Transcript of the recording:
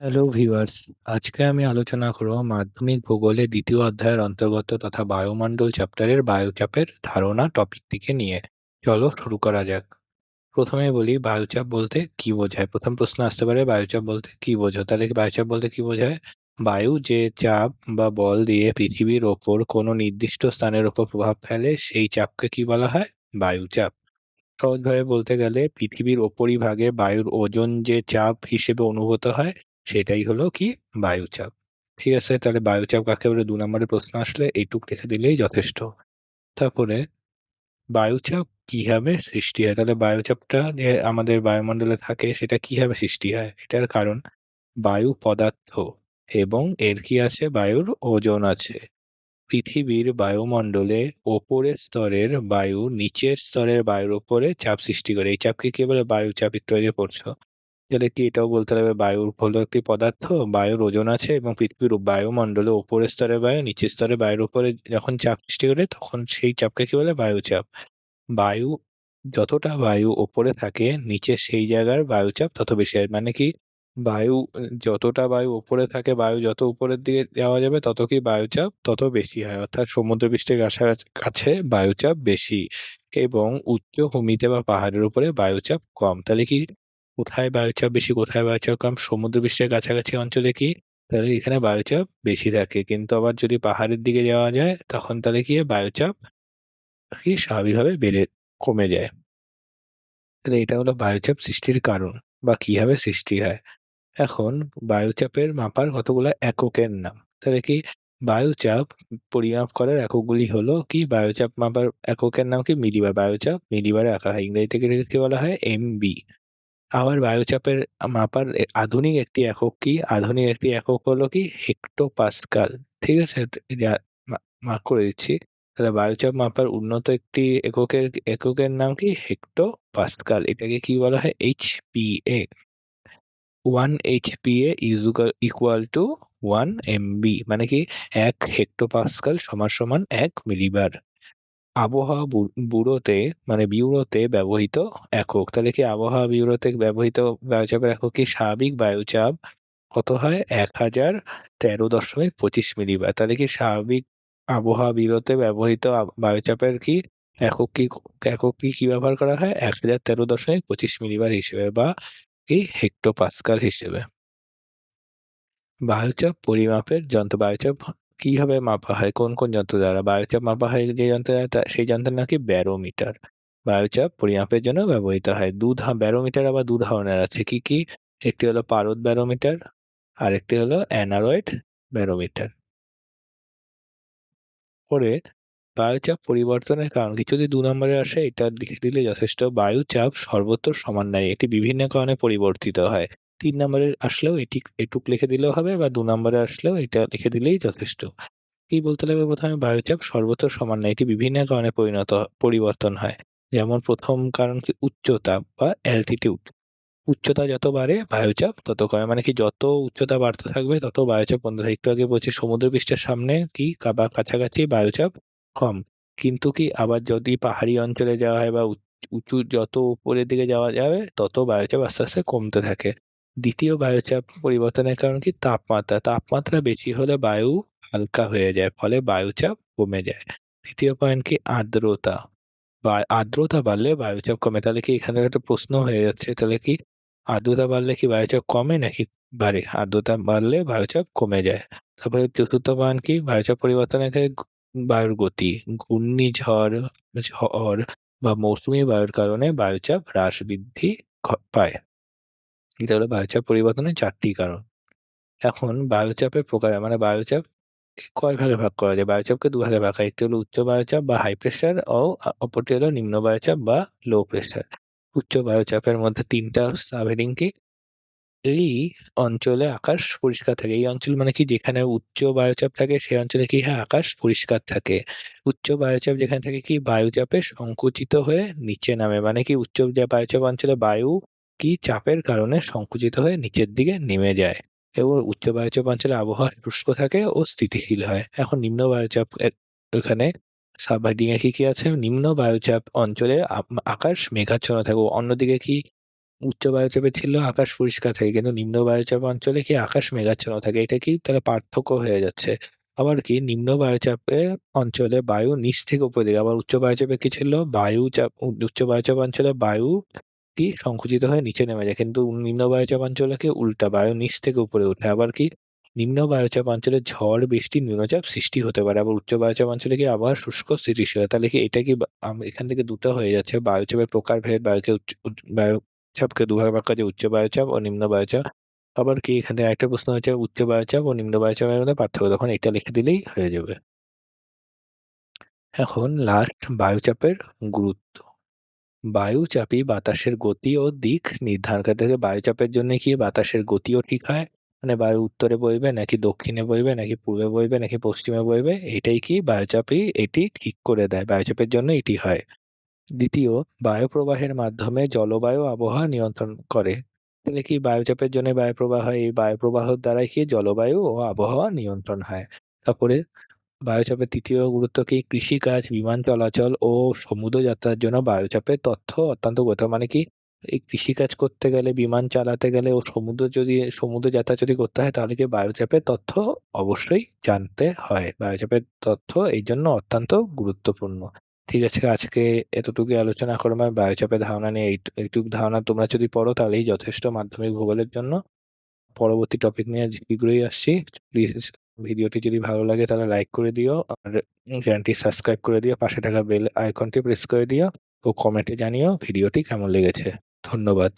Hello viewers আজকে আমি আলোচনা করব মাধ্যমিক ভূগোলে দ্বিতীয় অধ্যায়ের অন্তর্গত তথা বায়ুমণ্ডল চ্যাপ্টারের বায়ুচাপের ধারণা টপিকটিকে নিয়ে। চলো শুরু করা যাক। প্রথমে বলি বায়ুচাপ বলতে কি বোঝায়? প্রথম প্রশ্ন আসতে পারে, বায়ুচাপ বলতে কি বোঝো তাহলে বায়ুচাপ বলতে কি বোঝায়? বায়ু যে চাপ বা বল দিয়ে পৃথিবীর ওপর কোনো নির্দিষ্ট স্থানের ওপর প্রভাব ফেলে, সেই চাপকে কি বলা হয়? বায়ুচাপ। সহজভাবে বলতে গেলে পৃথিবীর ওপরিভাগে বায়ুর ওজন যে চাপ হিসেবে অনুভূত হয় সেটাই হলো কি? বায়ুচাপ। ঠিক আছে? তাহলে বায়ুচাপ কাকে বলে? দু নম্বরের প্রশ্ন আসলে এইটুক লিখে দিলেই যথেষ্ট। তারপরে, বায়ুচাপ কীভাবে সৃষ্টি হয়? তাহলে বায়ুচাপটা যে আমাদের বায়ুমণ্ডলে থাকে, সেটা কীভাবে সৃষ্টি হয়? এটার কারণ বায়ু পদার্থ এবং এর কি আছে? বায়ুর ওজন আছে। পৃথিবীর বায়ুমণ্ডলে ওপরের স্তরের বায়ু নিচের স্তরের বায়ুর উপরে চাপ সৃষ্টি করে। এই চাপকে কি বলে? বায়ুচাপ একটু পড়ছো। তাহলে কি এটাও বলতে হবে বায়ুর হলো একটি পদার্থ, বায়ুর ওজন আছে এবং পৃথিবীর বায়ুমণ্ডলে ওপরের স্তরে বায়ু, নিচের স্তরে বায়ুর উপরে যখন চাপ সৃষ্টি করে তখন সেই চাপকে কি বলে? বায়ুচাপ। বায়ু যতটা বায়ু ওপরে থাকে, নিচে সেই জায়গার বায়ুচাপ তত বেশি হয়। মানে কি? বায়ু যতটা বায়ু ওপরে থাকে, বায়ু যত উপরের দিকে যাওয়া যাবে তত কি বায়ুচাপ তত বেশি হয়। অর্থাৎ সমুদ্রপৃষ্ঠের কাছাকাছি, কাছে বায়ুচাপ বেশি এবং উচ্চভূমিতে বা পাহাড়ের উপরে বায়ুচাপ কম। তাহলে কি কোথায় বায়ুচাপ বেশি, কোথায় বায়ুচাপ কম? সমুদ্রপৃষ্ঠের কাছাকাছি অঞ্চলে কি? তাহলে এখানে বায়ুচাপ বেশি থাকে। কিন্তু আবার যদি পাহাড়ের দিকে যাওয়া যায়, তখন তাহলে কি? বায়ুচাপ কি স্বাভাবিকভাবে বেড়ে, কমে যায়। তাহলে এটা হলো বায়ুচাপ সৃষ্টির কারণ বা কীভাবে সৃষ্টি হয়? এখন বায়ুচাপের মাপার কতগুলো এককের নাম? তাহলে কি? বায়ুচাপ পরিমাপ করার এককগুলি হলো কি? বায়ুচাপ মাপার এককের নাম কি? মিলিবার বায়ুচাপ। মিলিবারে আঁকা হয়। ইংরেজিতে কি বলা হয়? এমবি। আবার বায়ুচাপের মাপার আধুনিক একটি একক কি? আধুনিক একটি একক হলো কি? হেক্টোপাস্কাল। ঠিক আছে? মার্ক করে দিচ্ছি। তাহলে বায়ুচাপ মাপার উন্নত একটি এককের এককের নাম কি? Hecto hectopascal. এটাকে কি বলা হয়? HPA one HPA is equal to one MB. মানে কি? এক হেক্টোপাস্কাল সমান সমান এক মিলিবার। আবহাওয়া ব্যুরোতে মানে ব্যুরোতে ব্যবহৃত একক। তাহলে কি আবহাওয়া ব্যুরোতে ব্যবহৃত বায়ুচাপের একক কি স্বাভাবিক বায়ুচাপ? কত হয়? এক হাজার তেরো দশমিক পঁচিশ মিলিবার। তাহলে কি স্বাভাবিক আবহাওয়া ব্যুরোতে ব্যবহৃত বায়ুচাপের কি একক কি একক কি কি ব্যবহার করা হয়? এক হাজার তেরো দশমিক পঁচিশ মিলিবার হিসেবে বা এই হেক্টোপাস্কাল হিসেবে। বায়ুচাপ পরিমাপের যন্ত্র, বায়ুচাপ কীভাবে মাপা হয়? কোন কোন যন্ত্র দ্বারা? বায়ুচাপ মাপা হয় যে যন্ত্র দ্বারা? সেই যন্ত্রের নাম কি? ব্যারোমিটার। বায়ুচাপ পরিমাপের জন্য ব্যবহৃত হয়। দু ব্যারোমিটার আবার দু ধরনের আছে। কি কি? একটি হলো পারদ ব্যারোমিটার আর একটি হলো অ্যানারয়েড ব্যারোমিটার। পরে বায়ুচাপ পরিবর্তনের কারণ কিছু যদি দু নম্বরে আসে এটা লিখে দিলে যথেষ্ট বায়ুচাপ সর্বত্র সমান নয় এটি বিভিন্ন কারণে পরিবর্তিত হয়। তিন নম্বরে আসলেও এটি এটুক লিখে দিলেও হবে বা দু নম্বরে আসলেও এটা লিখে দিলেই যথেষ্ট। এই বলতে লাগবে প্রথমে বায়ুচাপ সর্বত্র সমান নয় এটি বিভিন্ন কারণে পরিণত, পরিবর্তন হয়। যেমন প্রথম কারণ কি উচ্চতা বা অ্যালটিটিউড উচ্চতা যত বাড়ে বায়ুচাপ তত কমে মানে কি যত উচ্চতা বাড়তে থাকবে তত বায়ুচাপ কমতে থাকে। একটু আগে বলছি সমুদ্রপৃষ্ঠের সামনে কি বা কাছাকাছি বায়ুচাপ কম। কিন্তু কি আবার যদি পাহাড়ি অঞ্চলে যাওয়া হয় বা উঁচু যত উপরের দিকে যাওয়া যাবে তত বায়ুচাপ আস্তে আস্তে কমতে থাকে। দ্বিতীয় বায়ুচাপ পরিবর্তনের কারণ কি? তাপমাত্রা। তাপমাত্রা বেশি হলে বায়ু হালকা হয়ে যায়, ফলে বায়ুচাপ কমে যায়। তৃতীয় পয়েন্ট কি? আর্দ্রতা। বা, আর্দ্রতা বাড়লে বায়ুচাপ কমে। তাহলে কি এখানে একটা প্রশ্ন হয়ে যাচ্ছে, তাহলে কি আর্দ্রতা বাড়লে কি বায়ুচাপ কমে নাকি বাড়ে? আর্দ্রতা বাড়লে বায়ুচাপ কমে যায়। তারপরে চতুর্থ পয়েন্ট কি? বায়ুচাপ পরিবর্তনের ক্ষেত্রে বায়ুর গতি। ঘূর্ণিঝড়, ঝড় বা মৌসুমি বায়ুর কারণে বায়ুচাপ হ্রাস বৃদ্ধি পায়। এটা হলো বায়ুচাপ পরিবর্তনের চারটি কারণ? এখন বায়ুচাপের প্রকার মানে বায়ুচাপ কয় ভাগে ভাগ করা যায়? বায়ুচাপকে দু ভাগে ভাগ হয় একটি হলো উচ্চ বায়ুচাপ বা হাই প্রেশার ও অপরটি হলো নিম্ন বায়ুচাপ বা লো প্রেশার উচ্চ বায়ুচাপের মধ্যে তিনটা সাবহেডিং কি? এই অঞ্চলে আকাশ পরিষ্কার থাকে। এই অঞ্চল মানে কি? যেখানে উচ্চ বায়ুচাপ থাকে, সেই অঞ্চলে কি হ্যাঁ? আকাশ পরিষ্কার থাকে। উচ্চ বায়ুচাপ যেখানে থাকে কি? বায়ুচাপে সংকুচিত হয়ে নিচে নামে। মানে কি? উচ্চ বায়ুচাপ অঞ্চলে বায়ু কি চাপের কারণে সংকুচিত হয়ে নিচের দিকে নেমে যায় এবং উচ্চ বায়ুচাপ অঞ্চলে আবহাওয়া শুষ্ক থাকে ও স্থিতিশীল হয় এখন নিম্ন বায়ুচাপ এখানে সাবহেডিং এ কি কি আছে নিম্ন বায়ুচাপ অঞ্চলে আকাশ মেঘাচ্ছন্ন থাকে অন্যদিকে কি উচ্চ বায়ুচাপে ছিল আকাশ পরিষ্কার থাকে কিন্তু নিম্ন বায়ুচাপ অঞ্চলে কি আকাশ মেঘাচ্ছন্ন থাকে। এটা কি তাহলে পার্থক্য হয়ে যাচ্ছে। আবার কি নিম্ন বায়ুচাপে অঞ্চলে বায়ু নিচ থেকে উপরের দিকে, আবার উচ্চ বায়ুচাপে কি ছিল বায়ু চাপ উচ্চ বায়ুচাপ অঞ্চলে বায়ু কি সংকুচিত হয়ে নিচে নেমে যায়। কিন্তু নিম্ন বায়ুচাপ অঞ্চলে কি উল্টা বায়ু নিচ থেকে উপরে ওঠে। আবার কি নিম্ন বায়ুচাপ অঞ্চলে ঝড়, বৃষ্টি, নিম্নচাপ সৃষ্টি হতে পারে। আবার উচ্চ বায়ুচাপ অঞ্চলে কি আবার শুষ্ক স্থিতিশীল তাহলে কি এটা কি আম এখান থেকে দুটো হয়ে যাচ্ছে। বায়ুচাপের প্রকারভেদ বায়ুকে উচ্চ উচ বায়ুচাপকে দুভাগে ভাগ করা উচ্চ বায়ুচাপ ও নিম্ন বায়ুচাপ। আবার কি এখান থেকে আরেকটা প্রশ্ন হচ্ছে উচ্চ বায়ুচাপ ও নিম্ন বায়ুচাপের মধ্যে পার্থক্য। তখন এটা লিখে দিলেই হয়ে যাবে। এখন লাস্ট বায়ুচাপের গুরুত্ব। বায়ুচাপই বাতাসের গতি ও দিক নির্ধারণ করে। দেখবে বায়ুচাপের জন্য কি বাতাসের গতিও ঠিক হয়। মানে বায়ু উত্তরে বইবে নাকি দক্ষিণে বইবে নাকি পূর্বে বইবে নাকি পশ্চিমে বইবে এটাই কি বায়ুচাপই এটি ঠিক করে দেয়। বায়ুচাপের জন্য এটি হয়। দ্বিতীয় বায়ু প্রবাহের মাধ্যমে জলবায়ু আবহাওয়া নিয়ন্ত্রণ করে। তাহলে কি বায়ুচাপের জন্য বায়ু প্রবাহ হয়। এই বায়ু প্রবাহের দ্বারাই কি জলবায়ু ও আবহাওয়া নিয়ন্ত্রণ হয়। তারপরে বায়ুচাপের তৃতীয় গুরুত্ব কি কৃষিকাজ, বিমান চলাচল ও সমুদ্র যাত্রার জন্য বায়ুচাপের তথ্য অত্যন্ত গুরুত্ব। মানে কি এই কৃষিকাজ করতে গেলে, বিমান চালাতে গেলে ও সমুদ্র যদি সমুদ্র যাত্রা যদি করতে হয় তাহলে কি বায়ুচাপের তথ্য অবশ্যই জানতে হয়। বায়ুচাপের তথ্য এই জন্য অত্যন্ত গুরুত্বপূর্ণ। ঠিক আছে আজকে এতটুকুই আলোচনা করলাম বায়ুচাপের ধারণা নিয়ে এই এইটুক ধারণা তোমরা যদি পড়ো তাহলেই যথেষ্ট মাধ্যমিক ভূগোলের জন্য। পরবর্তী টপিক নিয়ে শীঘ্রই আসছি। প্লিজ ভিডিওটি যদি ভালো লাগে তাহলে লাইক করে দিও আর চ্যানেলটি সাবস্ক্রাইব করে দিও। পাশে থাকা বেল আইকনটি প্রেস করে দিও ও কমেন্টে জানিও ভিডিওটি কেমন লেগেছে। ধন্যবাদ।